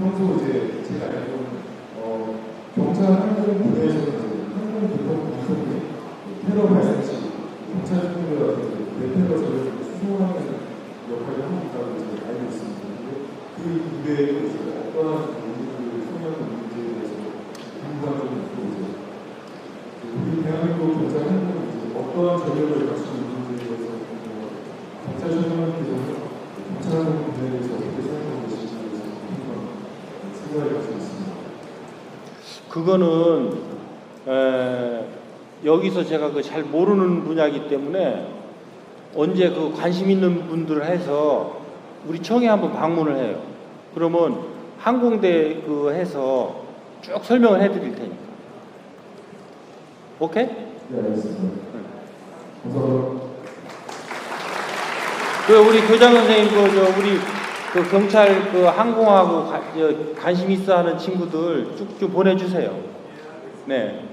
평소 이제 제가 알기로는 어, 경찰 항공 부대에서는 항공 불법 공격이 테러 발생 시 경찰 테러 저를 수송하는 역할을 하고 있다고 이제 알고 있습니다. 그 부대에 이제 어떠한 인물들을 소개하는 문제에 대해서 궁금한 점이 있고 이제 그 우리 대한민국 경찰 항공이 이제 어떠한 전력을 갖추고 있는지에 대해서 뭐 경찰 선생님께서는 경찰 항공 부대에 대해서 그거는 에, 여기서 제가 그 잘 모르는 분야이기 때문에 언제 그 관심 있는 분들 해서 우리 청에 한번 방문을 해요. 그러면 항공대 그 해서 쭉 설명을 해드릴 테니까. 오케이? 네, 알겠습니다. 감사합니다. 그 우리 교장 선생님 그 저 우리 그 경찰 그 항공하고 관심 있어 하는 친구들 쭉쭉 보내주세요. 네.